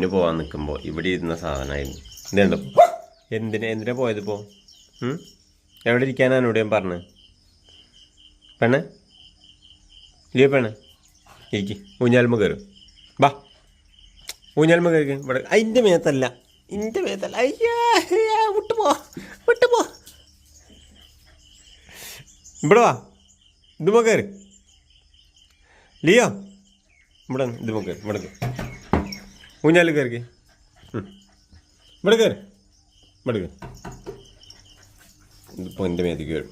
ഇതിന് പോകാൻ നിൽക്കുമ്പോൾ ഇവിടെ ഇരുന്ന സാധനമായിരുന്നു. ഇതുണ്ടോ എന്തിനാ എന്തിനാ പോയത് ഇപ്പോൾ എവിടെ ഇരിക്കാനാണ് ഇവിടെ ഞാൻ പറഞ്ഞത് പെണ്ണ്? ഇല്ലേ പെണ്ണ്. ഇരിക്കി. ഊഞ്ഞാൽമ കയറും. ബാ. ഊഞ്ഞാൽമ കയറി ഇവിടെ. അതിന്റെ മേത്തല്ല. ഇന്റെ മേത്തല്ല. അയ്യാ വിട്ടുപോ വിട്ടുപോ ഇവിടെ വാ. ഇതുമോ കയറി. ലിയോ? ഇവിടെ വന്ന് ഇതുമോ കയറി. ഇവിടെ ഊഞ്ഞാൽ കയറി. ഇവിടെ കയറി. ഇവിടെ കയറി. ഇതിപ്പോൾ എന്റെ മേത്തേക്ക് വരും.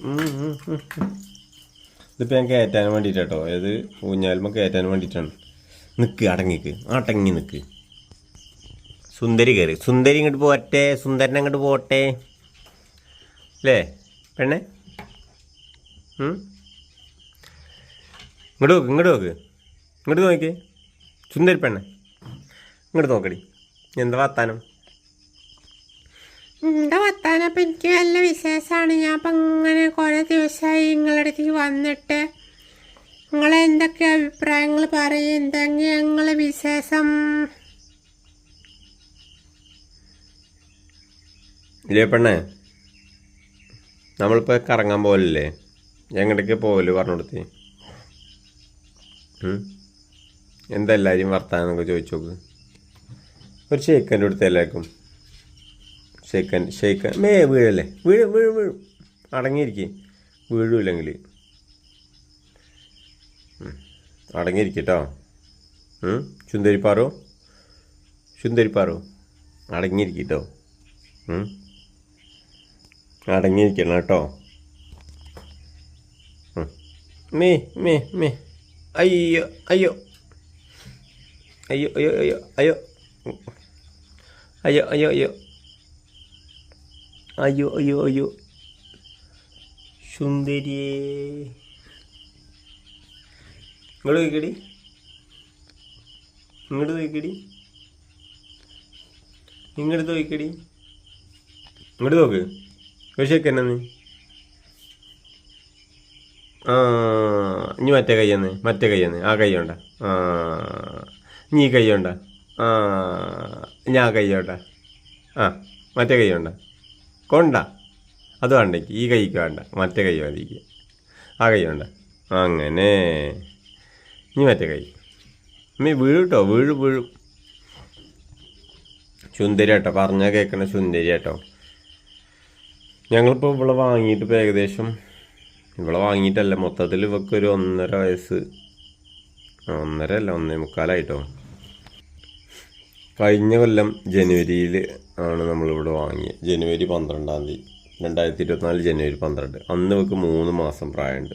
ഇതിപ്പോൾ ഞാൻ കയറ്റാൻ വേണ്ടിയിട്ടാട്ടോ അതായത് ഊഞ്ഞാലുമ്പോൾ കയറ്റാൻ വേണ്ടിയിട്ടാണ് നിൽക്ക് അടങ്ങിക്ക്. അടങ്ങി നിൽക്ക് സുന്ദരി കയറി. സുന്ദരി ഇങ്ങോട്ട് പോട്ടെ സുന്ദരൻ അങ്ങോട്ട് പോട്ടെ അല്ലേ പെണ്ണേ? ഇങ്ങോട്ട് നോക്ക് ഇങ്ങോട്ട് നോക്ക്. ഇങ്ങോട്ട് നോക്കിയേ സുന്ദരി പെണ്ണെ. ഇങ്ങോട്ട് നോക്കടി. എന്താ വർത്താനം? എന്താ വർത്താനപ്പം എനിക്ക് നല്ല വിശേഷമാണ് ഞാൻ അപ്പം ഇങ്ങനെ കുറേ ദിവസമായി നിങ്ങളുടെ അടുത്തേക്ക് വന്നിട്ട്. നിങ്ങളെ എന്തൊക്കെ അഭിപ്രായങ്ങൾ പറയും? എന്തെങ്കിലും ഞങ്ങളെ വിശേഷം? ഇല്ലേ പെണ്ണേ? നമ്മളിപ്പോൾ കറങ്ങാൻ പോലല്ലേ എങ്ങോട്ടേക്ക് പോകൽ പറഞ്ഞു കൊടുത്തി എന്താ എല്ലാവരും വർത്താനൊക്കെ ചോദിച്ചു നോക്ക് ഒരു ഷേക്കന്റെ അടുത്ത് എല്ലാവർക്കും. ഷേക്കൻ ഷേക്കൻ മേ വീഴല്ലേ? വീഴ് വീഴും വീഴും. അടങ്ങിയിരിക്കേ. വീഴൂല്ലെങ്കിൽ അടങ്ങിയിരിക്കട്ടോ. ചുന്തരിപ്പാറോ? ചുന്തരിപ്പാറോ? അടങ്ങിയിരിക്കട്ടോ. അടങ്ങിയിരിക്കണം കേട്ടോ. മേ മേ മേ. അയ്യോ അയ്യോ. അയ്യോ അയ്യോ അയ്യോ അയ്യോ. അയ്യോ അയ്യോ അയ്യോ അയ്യോ ayo, ayo. സുന്ദരിയേ ഇങ്ങോട്ട് നോക്കിയടി ഇങ്ങോട്ട് നോക്കിയടി ഇങ്ങോട്ട് നോക്കിയടി ഇങ്ങോട്ട് നോക്ക്. ഒരു ചെക്കൻ അന്ന് ആ ഇനി മറ്റേ കൈ മറ്റേ കൈ ആ കൈ ആ ഇനി ഈ കൈ ആ ഞാൻ കൈയോട്ടെ ആ മറ്റേ കൈ കൊണ്ട. കൊണ്ട. അത് വേണ്ടേക്ക് ഈ കൈക്ക് വേണ്ട. മറ്റേ കൈ മതിക്ക് ആ കൈ വേണ്ട അങ്ങനെ. ഇനി മറ്റേ കൈ. അമ്മീ വീഴും കേട്ടോ വീഴും വീഴും. സുന്ദരി കേട്ടോ പറഞ്ഞാൽ കേൾക്കണ സുന്ദരി കേട്ടോ ഞങ്ങളിപ്പോൾ ഇവിടെ വാങ്ങിയിട്ട് ഇപ്പോൾ ഏകദേശം ഇവിടെ വാങ്ങിയിട്ടല്ല. മൊത്തത്തിൽ ഇവർക്ക് ഒരു ഒന്നര വയസ്സ്. ഒന്നര അല്ല ഒന്നേ മുക്കാലായിട്ടോ കഴിഞ്ഞ കൊല്ലം ജനുവരിയിൽ ആണ് നമ്മളിവിടെ വാങ്ങിയത് ജനുവരി പന്ത്രണ്ടാം തീയതി. രണ്ടായിരത്തി ഇരുപത്തിനാല് ജനുവരി പന്ത്രണ്ട്. അന്ന് ഇവക്ക് മൂന്ന് മാസം പ്രായമുണ്ട്.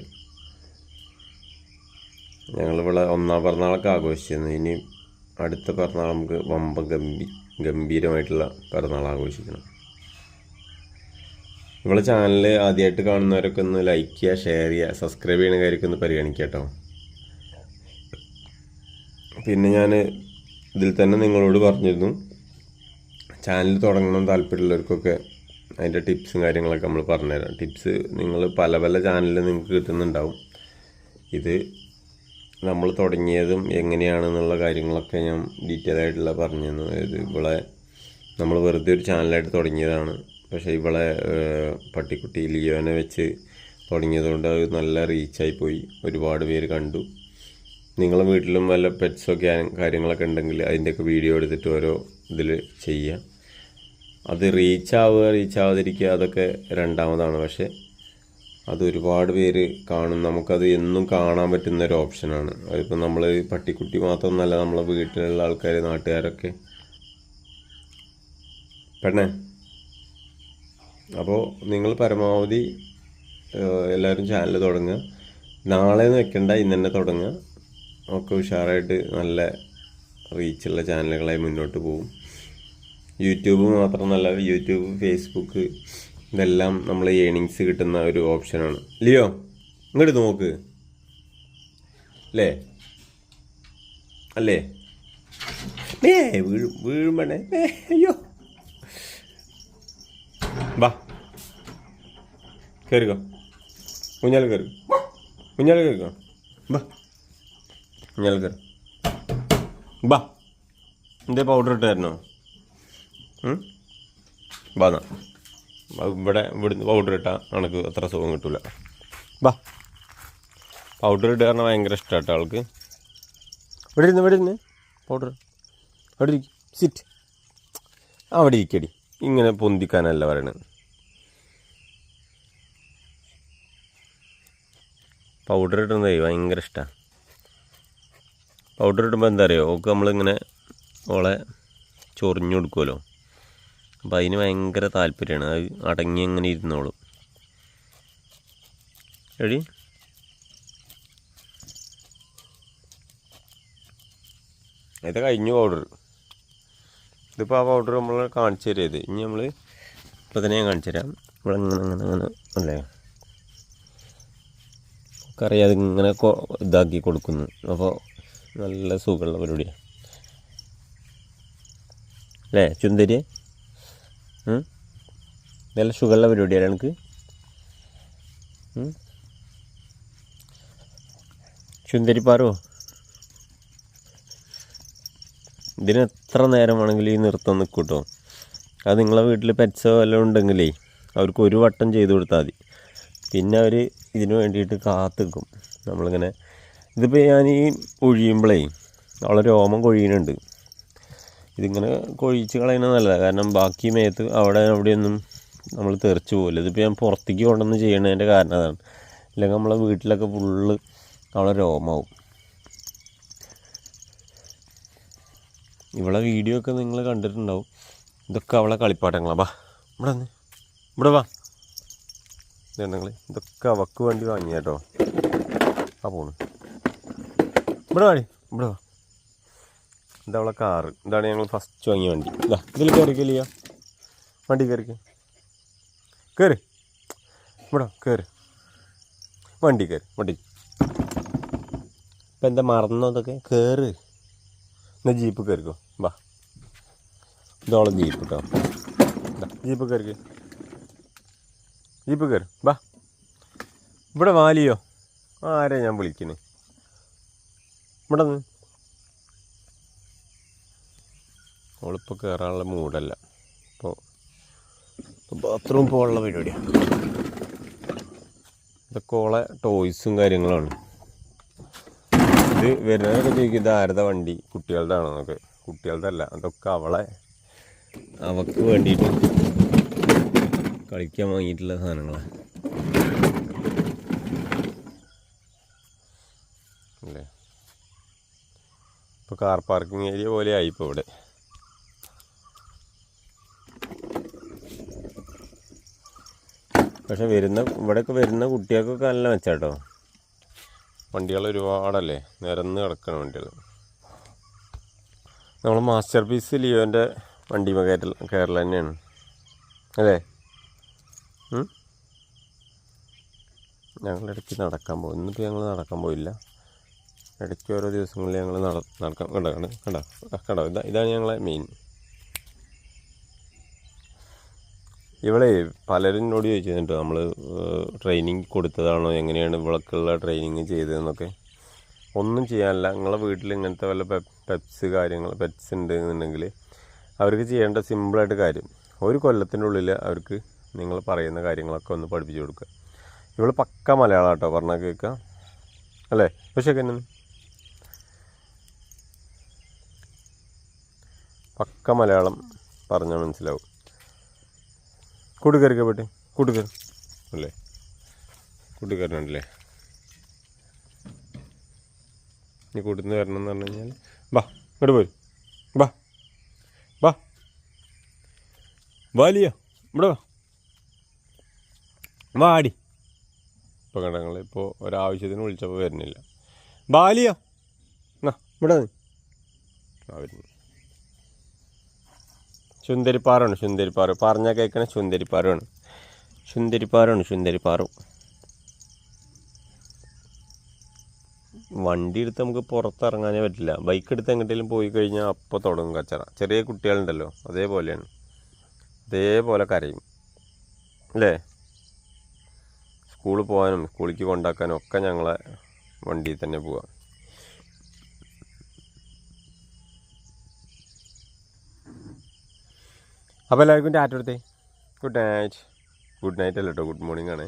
ഞങ്ങളിവിടെ ഒന്നാം പിറന്നാളൊക്കെ ആഘോഷിച്ചിരുന്നു. ഇനി അടുത്ത പിറന്നാൾ നമുക്ക് വമ്പ ഗംഭീ ഗംഭീരമായിട്ടുള്ള പിറന്നാൾ ആഘോഷിക്കണം. ഇവിടെ ചാനൽ ആദ്യമായിട്ട് കാണുന്നവരൊക്കെ ഒന്ന് ലൈക്ക് ചെയ്യുക ഷെയർ ചെയ്യുക സബ്സ്ക്രൈബ് ചെയ്യുന്ന കാര്യമൊക്കെ ഒന്ന് പരിഗണിക്കാം കേട്ടോ. പിന്നെ ഞാൻ ഇതിൽ തന്നെ നിങ്ങളോട് പറഞ്ഞിരുന്നു. ചാനൽ തുടങ്ങണം താല്പര്യമുള്ളവർക്കൊക്കെ അതിന്റെ ടിപ്സും കാര്യങ്ങളൊക്കെ നമ്മൾ പറഞ്ഞുതരാം. ടിപ്സ് നിങ്ങൾ പല പല ചാനലിൽ നിങ്ങൾക്ക് കിട്ടുന്നുണ്ടാവും. ഇത് നമ്മൾ തുടങ്ങിയതും എങ്ങനെയാണെന്നുള്ള കാര്യങ്ങളൊക്കെ ഞാൻ ഡീറ്റെയിൽ ആയിട്ടുള്ള പറഞ്ഞു തന്നു അതായത് ഇവിടെ നമ്മൾ വെറുതെ ഒരു ചാനലായിട്ട് തുടങ്ങിയതാണ്. പക്ഷേ ഇവളെ പട്ടിക്കുട്ടി ലിയോനെ വെച്ച് തുടങ്ങിയതുകൊണ്ട് അത് നല്ല റീച്ചായി പോയി. ഒരുപാട് പേര് കണ്ടു. നിങ്ങളെ വീട്ടിലും വല്ല പെറ്റ്സൊക്കെ കാര്യങ്ങളൊക്കെ ഉണ്ടെങ്കിൽ അതിന്റെയൊക്കെ വീഡിയോ എടുത്തിട്ട് ഓരോ ഇതിൽ ചെയ്യുക അത് റീച്ച് ആവുക റീച്ച് ആവാതിരിക്കുക അതൊക്കെ രണ്ടാമതാണ്. പക്ഷേ അത് ഒരുപാട് പേര് കാണും. നമുക്കത് എന്നും കാണാൻ പറ്റുന്ന ഒരു ഓപ്ഷനാണ് അതിപ്പോൾ നമ്മൾ പട്ടിക്കുട്ടി മാത്രമൊന്നുമല്ല നമ്മളെ വീട്ടിലുള്ള ആൾക്കാർ നാട്ടുകാരൊക്കെ. പെണ്ണേ അപ്പോൾ നിങ്ങൾ പരമാവധി എല്ലാവരും ചാനൽ തുടങ്ങുക. നാളെ എന്ന് വെക്കണ്ട ഇന്ന് തന്നെ തുടങ്ങുക. ഒക്കെ ഉഷാറായിട്ട് നല്ല റീച്ചുള്ള ചാനലുകളായി മുന്നോട്ട് പോകും യൂട്യൂബ് മാത്രമല്ല യൂട്യൂബ് ഫേസ്ബുക്ക് ഇതെല്ലാം നമ്മൾ ഏണിങ്സ് കിട്ടുന്ന ഒരു ഓപ്ഷനാണ് ലിയോ ഇങ്ങോട്ട് നോക്ക്. അല്ലേ അല്ലേ? ഏ വീഴും വീഴുമ്പണേ. അയ്യോ. വാ. കയറിക്കോ ഊഞ്ഞാൽ കയറി ഊഞ്ഞാൽ കയറിക്കോ വാ. ഊഞ്ഞാൽ ബാ എന്തേ പൗഡർ ഇട്ടായിരുന്നോ? ബാ ബാന്നാ ഇവിടെ ഇവിടുന്ന് പൗഡർ ഇട്ടാൽ നമുക്ക് അത്ര സുഖം കിട്ടൂല. ബാ. പൗഡർ ഇട്ട് കാരണം ഭയങ്കര ഇഷ്ടമാട്ടോ ആൾക്ക്. ഇവിടെ ഇരുന്ന് ഇവിടെ ഇരുന്ന്. പൗഡർ അവിടെ ഇരിക്കും. സിറ്റ് അവിടെ ഇരിക്കടി. ഇങ്ങനെ പൊന്തിക്കാനല്ല പറയണത്. പൗഡർ ഇടുന്നതേ ഭയങ്കര ഇഷ്ടമാണ് പൗഡർ ഇടുമ്പോൾ എന്താ അറിയോ ഓക്ക് നമ്മളിങ്ങനെ ഓളെ ചൊറിഞ്ഞു കൊടുക്കുമല്ലോ അപ്പോൾ അതിന് ഭയങ്കര താല്പര്യമാണ്. അത് അടങ്ങി അങ്ങനെ ഇരുന്നോളും. എടി ഇത് കഴിഞ്ഞു പൗഡർ ഇതിപ്പോൾ ആ പൗഡർ നമ്മൾ കാണിച്ചു തരുന്നത് ഇനി നമ്മൾ ഇപ്പോൾ തന്നെ ഞാൻ കാണിച്ചു തരാം. ഇവിടെ ഇങ്ങനെ അങ്ങനെ അങ്ങനെ അല്ലേ? ഇങ്ങനെ കൊ- ഇതാക്കി കൊടുക്കുന്നു. അപ്പോൾ നല്ല സുഖമുള്ള പരിപാടിയാണ്. അല്ലേ ചുന്തരി? നല്ല സുഖമുള്ള പരിപാടിയാണ് എനിക്ക് ചുന്തരിപ്പാറോ? ഇതിന് എത്ര നേരം വേണമെങ്കിലും ഈ നൃത്തം നിൽക്കും കേട്ടോ അത് നിങ്ങളെ വീട്ടിൽ പെറ്റ്സോ വല്ലതും ഉണ്ടെങ്കിലേ അവർക്ക് ഒരു വട്ടം ചെയ്ത് കൊടുത്താൽ മതി. പിന്നെ അവർ ഇതിന് വേണ്ടിയിട്ട് കാത്തു നിൽക്കും നമ്മളിങ്ങനെ ഇതിപ്പോൾ ഞാൻ ഈ ഒഴിയുമ്പോഴേ അവളെ രോമം കൊഴിയുന്നുണ്ട്. ഇതിങ്ങനെ കൊഴിച്ച് കളയുന്നത് നല്ലതാണ് കാരണം ബാക്കി മേത്ത് അവിടെ അവിടെയൊന്നും നമ്മൾ തെറിച്ച് പോകില്ല ഇതിപ്പോൾ ഞാൻ പുറത്തേക്ക് കൊണ്ടുവന്ന് ചെയ്യണതിന്റെ കാരണം അതാണ്. അല്ലെങ്കിൽ നമ്മളെ വീട്ടിലൊക്കെ ഫുള്ള് അവളെ രോമാവും. ഇവളെ വീഡിയോ ഒക്കെ നിങ്ങൾ കണ്ടിട്ടുണ്ടാവും. ഇതൊക്കെ അവളെ കളിപ്പാട്ടങ്ങളാ. വാ ഇവിടെ വന്ന്. ഇവിടെ വാ. ഇതുണ്ടെങ്കിൽ ഇതൊക്കെ അവക്ക് വേണ്ടി വാങ്ങിയാട്ടോ. ആ പോണ്. ഇവിടെ വാടി ഇവിടെ വാ. ഇതാ അവളെ കാറ്. ഇതാണ് ഞങ്ങൾ ഫസ്റ്റ് വാങ്ങിയ വണ്ടി. ഇതാ ഇതിൽ കയറിക്കില്ല വണ്ടി കയറി കയറി ഇവിടെ കയറി വണ്ടി കയറി വണ്ടി. ഇപ്പം എന്താ മറന്നോ അതൊക്കെ കയറ് എന്നാൽ ജീപ്പ് കയറിക്കോ വാ. ഇതോളം ജീപ്പ് കേട്ടോ. ജീപ്പ് കയറിക്ക് ജീപ്പ് കയറി വാ. ഇവിടെ വാലിയോ ആരെ ഞാൻ വിളിക്കണേ? ഇവിടെ നിന്ന് അവളിപ്പോൾ കയറാനുള്ള മൂടല്ല ഇപ്പോൾ ബാത്റൂം പോകാനുള്ള പരിപാടിയാണ് ഇതൊക്കെ ഓളെ ടോയ്സും കാര്യങ്ങളാണ്. ഇത് വരുന്നതൊക്കെ ചോദിക്കും ഇത് ആരുടെ വണ്ടി? കുട്ടികളുടെ ആണോ നമുക്ക് കുട്ടികളുടെ അല്ല അതൊക്കെ അവളെ അവക്ക് വേണ്ടിയിട്ട് കളിക്കാൻ വാങ്ങിയിട്ടുള്ള സാധനങ്ങളാണ് അല്ലേ? ഇപ്പോൾ കാർ പാർക്കിംഗ് ഏരിയ പോലെ ആയി ഇപ്പോൾ ഇവിടെ. പക്ഷെ വരുന്ന ഇവിടെയൊക്കെ വരുന്ന കുട്ടികൾക്കൊക്കെ നല്ല മെച്ചാട്ടോ വണ്ടികൾ ഒരുപാടല്ലേ? നിരന്ന് കിടക്കണ വണ്ടികൾ. നമ്മൾ മാസ്റ്റർ പീസ് ലിയോന്റെ വണ്ടി കയറ്റൽ കേരള തന്നെയാണ്. അല്ലേ? ഞങ്ങളിടയ്ക്ക് നടക്കാൻ പോകും ഇന്നിപ്പോൾ ഞങ്ങൾ നടക്കാൻ പോയില്ല. ഇടയ്ക്ക് ഓരോ ദിവസങ്ങളിൽ ഞങ്ങൾ നട നടക്കാം കണ്ടോ കണ്ടോ കണ്ടോ കണ്ടോ ഇതാ ഇതാണ് ഞങ്ങളെ മെയിൻ ഇവിടെ പലരും എന്നോട് ചോദിച്ചിട്ടുണ്ട് നമ്മൾ ട്രെയിനിങ് കൊടുത്തതാണോ എങ്ങനെയാണ് ഇവൾക്കുള്ള ട്രെയിനിങ് ചെയ്തതെന്നൊക്കെ. ഒന്നും ചെയ്യാനില്ല. നിങ്ങളെ വീട്ടിൽ ഇങ്ങനത്തെ വല്ല പെപ്സ് കാര്യങ്ങൾ പെറ്റ്സ് ഉണ്ട് എന്നുണ്ടെങ്കിൽ അവർക്ക് ചെയ്യേണ്ട സിമ്പിളായിട്ട് കാര്യം ഒരു കൊല്ലത്തിന്റെ ഉള്ളിൽ അവർക്ക് നിങ്ങൾ പറയുന്ന കാര്യങ്ങളൊക്കെ ഒന്ന് പഠിപ്പിച്ചു കൊടുക്കുക. ഇവൾ പക്ക മലയാളം കേട്ടോ പറഞ്ഞാൽ കേൾക്കുക അല്ലേ പക്ഷേ പക്ക മലയാളം പറഞ്ഞാൽ മനസ്സിലാവും. കൂട്ടുകയറിക്ക പോട്ടെ? കൂട്ടുകാർ അല്ലേ? കൂട്ടുകാരനുണ്ടല്ലേ ഇനി കൂട്ടുന്ന വരണം എന്ന് പറഞ്ഞു കഴിഞ്ഞാൽ ബാ ഇങ്ങോട്ട് പോരും. ബാ. ബാ. വാലിയ ഇവിടെ വാ. വാടി ഇപ്പോൾ കണ്ടങ്ങൾ ഇപ്പോൾ ഒരാവശ്യത്തിന് വിളിച്ചപ്പോൾ വരുന്നില്ല. ബാലിയ എന്നാ ഇവിടെ വരുന്നു. ചുന്തരിപ്പാറാണ് ചുന്തരിപ്പാറ്. പറഞ്ഞാൽ കേൾക്കണ ചുന്തരിപ്പാറാണ്. ചുന്തരിപ്പാറാണ് ചുന്തരിപ്പാറും. വണ്ടി എടുത്ത് നമുക്ക് പുറത്തിറങ്ങാനേ പറ്റില്ല. ബൈക്ക് എടുത്ത് എങ്ങോട്ടെങ്കിലും പോയി കഴിഞ്ഞാൽ അപ്പോൾ തുടങ്ങും കച്ചറ. ചെറിയ കുട്ടികളുണ്ടല്ലോ അതേപോലെയാണ്. അതേപോലെ കരയും. അല്ലേ? സ്കൂളിൽ പോകാനും സ്കൂളിലേക്ക് കൊണ്ടാക്കാനും ഒക്കെ ഞങ്ങളെ വണ്ടിയിൽ തന്നെ പോവാം. അപ്പോൾ എല്ലാവർക്കും tata good night good night അല്ല കേട്ടോ ഗുഡ് മോർണിംഗ് ആണ്.